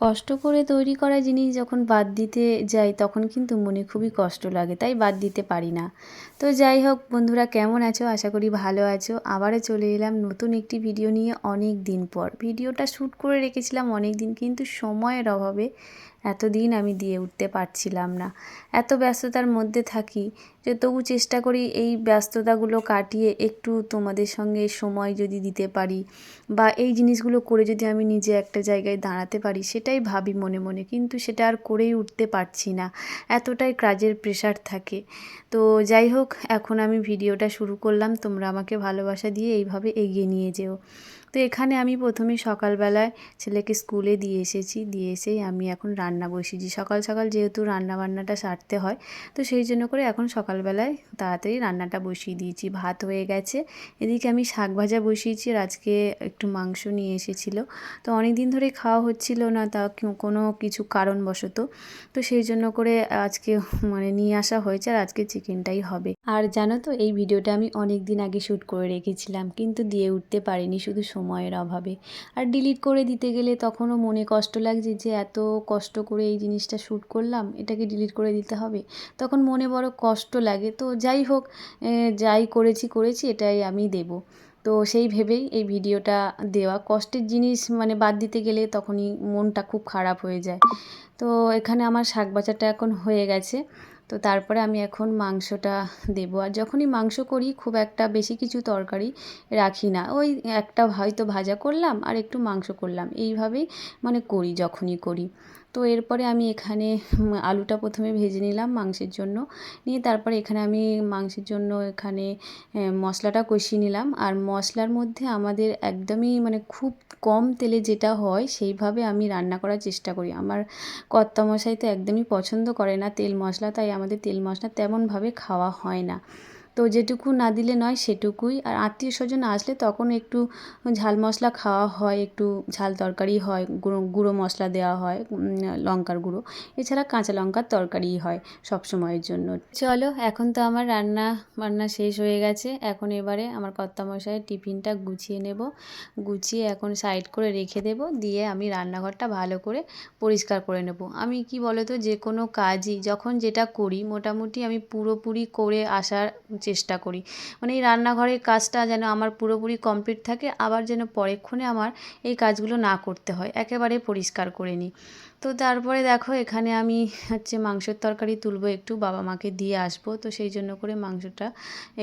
কষ্ট করে তৈরি করা জিনিস যখন বাদ দিতে যাই, তখন কিন্তু মনে খুবই কষ্ট লাগে। তাই বাদ দিতে পারি না। তো যাই হোক, বন্ধুরা কেমন আছো? আশা করি ভালো আছো। আবারও চলে এলাম নতুন একটি ভিডিও নিয়ে অনেক দিন পর। ভিডিওটা শ্যুট করে রেখেছিলাম অনেক দিন, কিন্তু সময়ের অভাবে এতদিন আমি দিয়ে উঠতে পারছিলাম না। এত ব্যস্ততার মধ্যে থাকি যে তবু চেষ্টা করি এই ব্যস্ততাগুলো কাটিয়ে একটু তোমাদের সঙ্গে সময় যদি দিতে পারি বা এই জিনিসগুলো করে যদি আমি নিজে একটা জায়গায় দাঁড়াতে পারি সেটাই ভাবি মনে মনে। কিন্তু সেটা আর করেই উঠতে পারছি না। এতটাই কাজের প্রেশার থাকে। তো যাই হোক, এখন আমি ভিডিওটা শুরু করলাম। তোমরা আমাকে ভালোবাসা দিয়ে এইভাবে এগিয়ে নিয়ে যেও। তো এখানে আমি প্রথমে সকালবেলায় ছেলেকে স্কুলে দিয়ে এসেছি। দিয়ে এসেই আমি এখন রান্না বসিয়েছি। সকাল সকাল যেহেতু রান্না বান্নাটা সারতে হয়, তো সেই জন্য করে এখন সকালবেলায় তাড়াতাড়ি রান্নাটা বসিয়ে দিয়েছি। ভাত হয়ে গেছে। এদিকে আমি শাক ভাজা বসিয়েছি আর আজকে একটু মাংস নিয়ে এসেছিল। তো অনেক দিন ধরে খাওয়া হচ্ছিল না, তা কোনো কিছু কারণবশত। তো সেই জন্য করে আজকে মানে নিয়ে আসা হয়েছে আর আজকে চিকেনটাই হবে। আর জানো তো, এই ভিডিওটা আমি অনেক দিন আগে শ্যুট করে রেখেছিলাম, কিন্তু দিয়ে উঠতে পারিনি। শুধু সময়ের অভাবে। আর ডিলিট করে দিতে গেলে তখনও মনে কষ্ট লাগছে যে, এত কষ্ট করে এই জিনিসটা শ্যুট করলাম, এটাকে ডিলিট করে দিতে হবে। তখন মনে বড় কষ্ট লাগে। তো যাই হোক যাই করেছি করেছি, এটাই আমি দেব। তো সেই ভেবেই এই ভিডিওটা দেওয়া। কষ্টের জিনিস মানে বাদ দিতে গেলে তখনই মনটা খুব খারাপ হয়ে যায়। তো এখানে আমার শাক বাজারটা এখন হয়ে গেছে। তো তারপরে আমি এখন মাংসটা দেবো। আর যখনই মাংস করি, খুব একটা বেশি কিছু তরকারি রাখি না। ওই একটা হয়তো ভাজা করলাম আর একটু মাংস করলাম। এইভাবেই মানে করি, যখনই করি। তো এরপরে আমি এখানে আলুটা প্রথমে ভেজে নিলাম মাংসের জন্য। নিয়ে তারপরে এখানে আমি মাংসের জন্য এখানে মশলাটা কষিয়ে নিলাম। আর মশলার মধ্যে আমাদের একদমই মানে খুব কম তেলে যেটা হয়, সেইভাবে আমি রান্না করার চেষ্টা করি। আমার কর্তামশাই তো একদমই পছন্দ করে না তেল মশলা, তাই আমাদের তেল মশলা তেমনভাবে খাওয়া হয় না। তো যেটুকু না দিলে নয় সেটুকুই। আর আত্মীয় স্বজন আসলে তখন একটু ঝাল মশলা খাওয়া হয়, একটু ঝাল তরকারি হয়, গুঁড়ো গুঁড়ো মশলা দেওয়া হয় লঙ্কার গুঁড়ো। এছাড়া কাঁচা লঙ্কার তরকারিই হয় সব সময়ের জন্য। চলো, এখন তো আমার রান্না বান্না শেষ হয়ে গেছে। এখন এবারে আমার কর্তামশাইয়ের টিফিনটা গুছিয়ে নেব। গুছিয়ে এখন সাইড করে রেখে দেব। দিয়ে আমি রান্নাঘরটা ভালো করে পরিষ্কার করে নেব। আমি কি বলো তো যে কোনো কাজই, যখন যেটা করি, মোটামুটি আমি পুরোপুরি করে আসার চেষ্টা করি। মানে এই রান্নাঘরের কাজটা যেন আমার পুরোপুরি কমপ্লিট থাকে, আবার যেন পরেক্ষণে আমার এই কাজগুলো না করতে হয়, একেবারে পরিষ্কার করে নিই। তো তারপরে দেখো, এখানে আমি হচ্ছে মাংসের তরকারি তুলবো, একটু বাবা মাকে দিয়ে আসব, তো সেই জন্য করে মাংসটা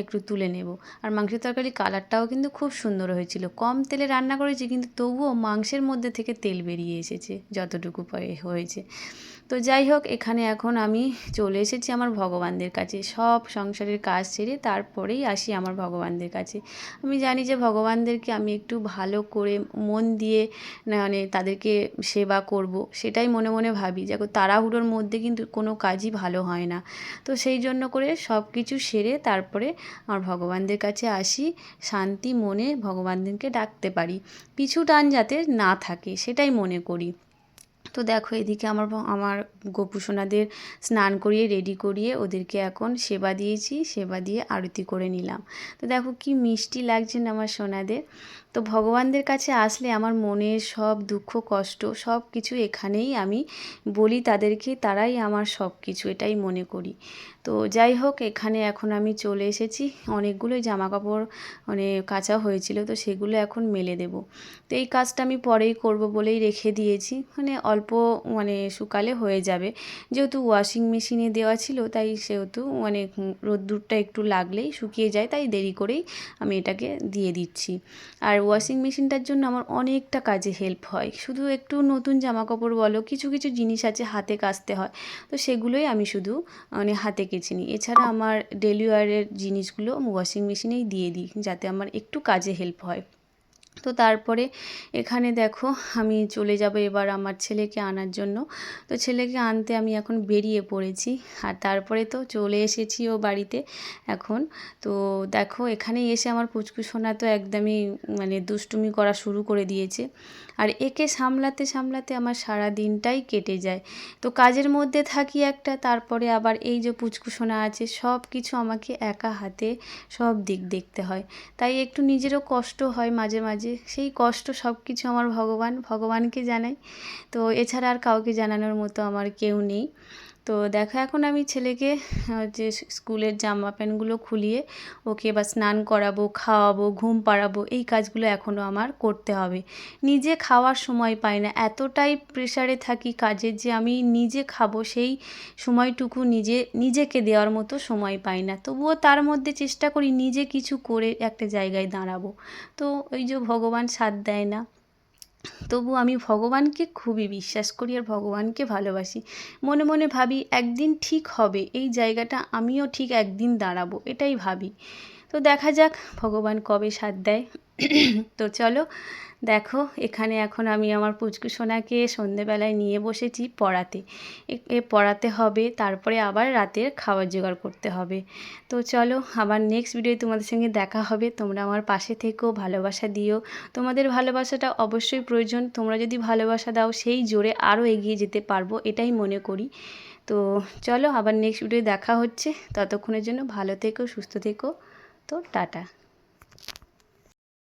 একটু তুলে নেব। আর মাংসের তরকারি কালারটাও কিন্তু খুব সুন্দর হয়েছিল। কম তেলে রান্না করেছি, কিন্তু তবুও মাংসের মধ্যে থেকে তেল বেরিয়ে এসেছে, যতটুকু হয়েছে। তো যাই হোক, এখানে এখন আমি চলে এসেছি আমার ভগবানদের কাছে। সব সংসারের কাজ ছেড়ে তারপরেই আসি আমার ভগবানদের কাছে। আমি জানি যে ভগবানদেরকে আমি একটু ভালো করে মন দিয়ে মানে তাদেরকে সেবা করব, সেটাই মনে মনে ভাবি। দেখো, তাড়াহুড়োর মধ্যে কিন্তু কোনো কাজই ভালো হয় না। তো সেই জন্য করে সব কিছু সেরে তারপরে আমার ভগবানদের কাছে আসি, শান্তি মনে ভগবানদেরকে ডাকতে পারি। পিছু টান যাতে না থাকে, সেটাই মনে করি। তো দেখো এদিকে আমার আমার গোপুসোনাদের স্নান করিয়ে রেডি করিয়ে ওদেরকে এখন সেবা দিয়েছি, সেবা দিয়ে আরতি করে নিলাম। তো দেখো কি মিষ্টি লাগছে না আমার সোনাদের। তো ভগবানদের কাছে আসলে আমার মনের সব দুঃখ, কষ্ট সব কিছু এখানেই আমি বলি তাদেরকে, তারাই আমার সব কিছু, এটাই মনে করি। তো যাই হোক, এখানে এখন আমি চলে এসেছি। অনেকগুলোই জামা কাপড় মানে কাঁচা হয়েছিল, তো সেগুলো এখন মেলে দেব। তো এই কাজটা আমি পরেই করব বলেই রেখে দিয়েছি। মানে অল্প মানে শুকালে হয়ে যাবে। যেহেতু ওয়াশিং মেশিনে দেওয়া ছিল, তাই সেহেতু মানে রোদ্দুরটা একটু লাগলেই শুকিয়ে যায়, তাই দেরি করেই আমি এটাকে দিয়ে দিচ্ছি। আর ওয়াশিং মেশিনটার জন্য আমার অনেকটা কাজে হেল্প হয়। শুধু একটু নতুন জামা কাপড় বলো, কিছু কিছু জিনিস আছে হাতে কাচতে হয়, তো সেগুলোই আমি শুধু মানে হাতে কেচে নি এছাড়া আমার ডেলি ওয়ারের জিনিসগুলো ওয়াশিং মেশিনেই দিয়ে দিই, যাতে আমার একটু কাজে হেল্প হয়। তো তারপরে এখানে দেখো আমি চলে যাব এবার আমার ছেলেকে আনার জন্য। তো ছেলেকে আনতে আমি এখন বেরিয়ে পড়েছি আর তারপরে তো চলে এসেছি ও বাড়িতে এখন। তো দেখো এখানে এসে আমার পুচকুসোনা তো একদমই মানে দুষ্টুমি করা শুরু করে দিয়েছে। আর একে সামলাতে সামলাতে আমার সারা দিনটাই কেটে যায়। তো কাজের মধ্যে থাকি একটা, তারপরে আবার এই যে পুচকুসোনা আছে সব কিছু আমাকে একা হাতে সব দিক দেখতে হয়। তাই একটু নিজেরও কষ্ট হয় মাঝে মাঝে। সেই কষ্ট সব কিছু আমার ভগবান, ভগবানকে জানাই। তো এছাড়া আর কাউকে জানানোর মতো আমার কেউ নেই। তো দেখো এখন আমি ছেলেকে যে স্কুলের জামা প্যান্টগুলো খুলিয়ে ওকে বা স্নান করাবো, খাওয়াবো, ঘুম পাড়াবো, এই কাজগুলো এখনও আমার করতে হবে। নিজে খাওয়ার সময় পাই না, এতটাই প্রেশারে থাকি কাজের যে আমি নিজে খাব সেই সময়টুকু নিজে, নিজেকে দেওয়ার মতো সময় পাই না। তবুও তার মধ্যে চেষ্টা করি নিজে কিছু করে একটা জায়গায় দাঁড়াবো। তো ওই যে ভগবান সাথ দেয় না। তবু আমি ভগবানকে খুবই বিশ্বাস করি আর ভগবানকে ভালোবাসি। মনে মনে ভাবি, একদিন ঠিক হবে, এই জায়গাটা আমিও ঠিক একদিন দাঁড়াবো, এটাই ভাবি। তো দেখা যাক, ভগবান কবে সাথ দেয়। তো চলো দেখো, এখানে এখন আমি আমার পুচকু সোনাকে সন্ধেবেলায় নিয়ে বসেছি পড়াতে। এ- পড়াতে হবে, তারপরে আবার রাতের খাবার জোগাড় করতে হবে। তো চলো, আবার নেক্সট ভিডিও তোমাদের সঙ্গে দেখা হবে। তোমরা আমার পাশে থেকেও ভালোবাসা দিও। তোমাদের ভালোবাসাটা অবশ্যই প্রয়োজন। তোমরা যদি ভালোবাসা দাও, সেই জোরে আরও এগিয়ে যেতে পারব, এটাই মনে করি। তো চলো, আবার নেক্সট ভিডিও দেখা হচ্ছে। ততক্ষণের জন্য ভালো থেকো, সুস্থ থেকো। তো টাটা।